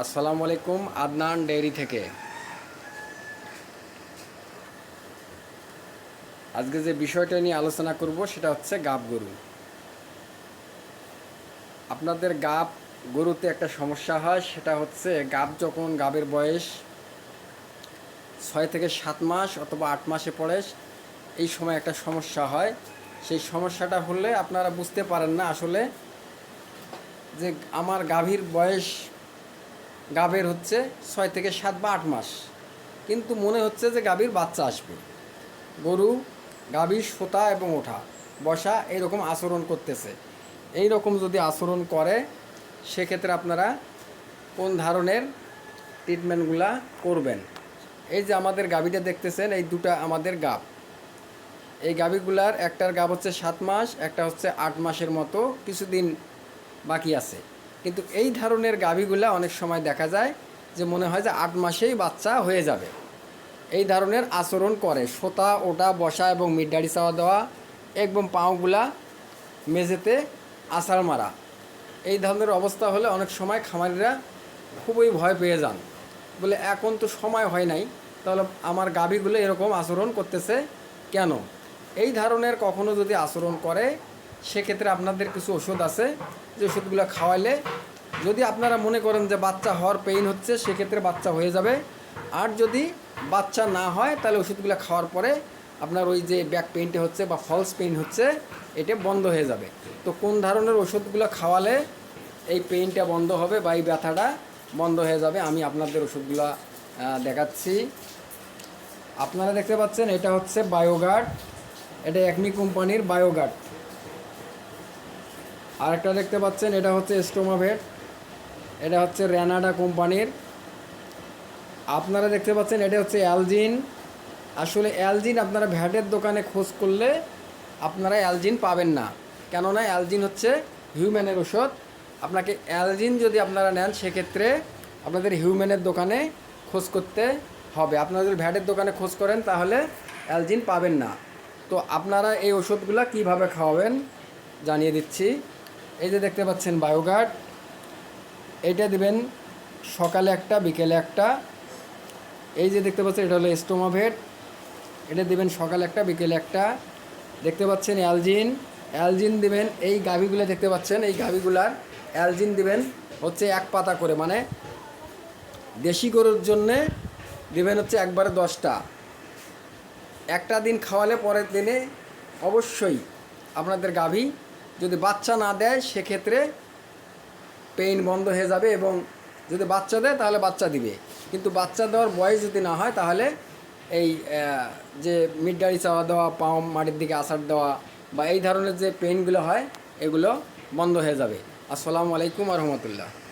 আসসালামু আলাইকুম, আদনান ডেইরি থেকে। আজকে যে বিষয়টা নিয়ে আলোচনা করব সেটা হচ্ছে গাব গরু। আপনাদের গাব গরুতে একটা সমস্যা হয়, সেটা হচ্ছে গাব যখন গাবের বয়স ছয় থেকে সাত মাস অথবা আট মাসে পড়ে, এই সময় একটা সমস্যা হয়। সেই সমস্যাটা হলে আপনারা বুঝতে পারেন না আসলে যে আমার গাভীর বয়স গাভীর হচ্ছে ছয় থেকে সাত বা আট মাস। কিন্তু মনে হচ্ছে যে গাভীর বাচ্চা আসবে। গরু গাভীর সোতা এবং ওঠা, বসা এইরকম আচরণ করতেছে। এই রকম যদি আচরণ করে, সেক্ষেত্রে আপনারা কোন ধরনের ট্রিটমেন্টগুলা করবেন? এই যে আমাদের গাভীটা দেখতেছেন, এই দুটা আমাদের গাব এই গাভীগুলার একটার গাব হচ্ছে সাত মাস, একটা হচ্ছে আট মাসের মতো কিছুদিন বাকি আছে। কিন্তু এই ধরনের গাভীগুলা অনেক সময় দেখা যায় যে মনে হয় যে আট মাসেই বাচ্চা হয়ে যাবে। এই ধরনের আচরণ করে, সোতা, ওটা, বসা এবং মিডডাড়ি চাওয়া দেওয়া, একদম পাওগুলা মেঝেতে আছাড় মারা। এই ধরনের অবস্থা হলে অনেক সময় খামারিরা খুবই ভয় পেয়ে যান। বলে, এখন তো সময় হয় নাই, তাহলে আমার গাভীগুলো এরকম আচরণ করতেছে কেন? এই ধরনের কখনো যদি আচরণ করে সেক্ষেত্রে আপনাদের কিছু ওষুধ আছে, যে ওষুধগুলো খাওয়াইলে যদি আপনারা মনে করেন যে বাচ্চা হওয়ার পেইন হচ্ছে, সেক্ষেত্রে বাচ্চা হয়ে যাবে। আর যদি বাচ্চা না হয়, তাহলে ওষুধগুলো খাওয়ার পরে আপনার ওই যে ব্যাক পেইনটা হচ্ছে বা ফলস পেইন হচ্ছে, এটা বন্ধ হয়ে যাবে। তো কোন ধরনের ওষুধগুলো খাওয়ালে এই পেইনটা বন্ধ হবে বা এই ব্যথাটা বন্ধ হয়ে যাবে, আমি আপনাদের ওষুধগুলো দেখাচ্ছি। আপনারা দেখতে পাচ্ছেন, এটা হচ্ছে বায়োগার্ড এটা একমি কোম্পানির বায়োগার্ড আরেকটা দেখতে পাচ্ছেন, এটা হচ্ছে স্টোমাভেট এটা হচ্ছে র্যানাডা কোম্পানির। আপনারা দেখতে পাচ্ছেন, এটা হচ্ছে অ্যালজিন আসলে অ্যালজিন আপনারা ভ্যাটের দোকানে খোঁজ করলে আপনারা অ্যালজিন পাবেন না। কেননা অ্যালজিন হচ্ছে হিউম্যানের ওষুধ আপনাকে অ্যালজিন যদি আপনারা নেন, সেক্ষেত্রে আপনাদের হিউম্যানের দোকানে খোঁজ করতে হবে। আপনারা যদি ভ্যাটের দোকানে খোঁজ করেন, তাহলে অ্যালজিন পাবেন না। তো আপনারা এই ওষুধগুলো কীভাবে খাওয়াবেন, জানিয়ে দিচ্ছি। এই যে দেখতে পাচ্ছেন বায়োগার্ড, এটা দিবেন সকালে একটা, বিকেলে একটা। এই যে দেখতে পাচ্ছেন, এটা হলো স্টোমাভেট। এটা দিবেন সকালে একটা, বিকেলে একটা। দেখতে পাচ্ছেন অ্যালজিন। অ্যালজিন দিবেন, এই গাভিগুলো দেখতে পাচ্ছেন, এই গাভিগুলার অ্যালজিন দিবেন হচ্ছে এক পাতা করে মানে দেশি গরুর জন্যে দিবেন হচ্ছে একবারে দশটা। একটা দিন খাওয়ালে পরের দিনে অবশ্যই আপনাদের গাভী যদি বাচ্চা না দেয়, সেক্ষেত্রে পেইন বন্ধ হয়ে যাবে এবং যদি বাচ্চা দেয়, তাহলে বাচ্চা দিবে। কিন্তু বাচ্চা দেওয়ার বয়স যদি না হয়, তাহলে এই যে মিডডাড়ি চাওয়া দেওয়া, পাও মাটির দিকে আসার দেওয়া বা এই ধরনের যে পেইনগুলো হয়, এগুলো বন্ধ হয়ে যাবে। আসসালামু আলাইকুম রহমতুল্লাহ।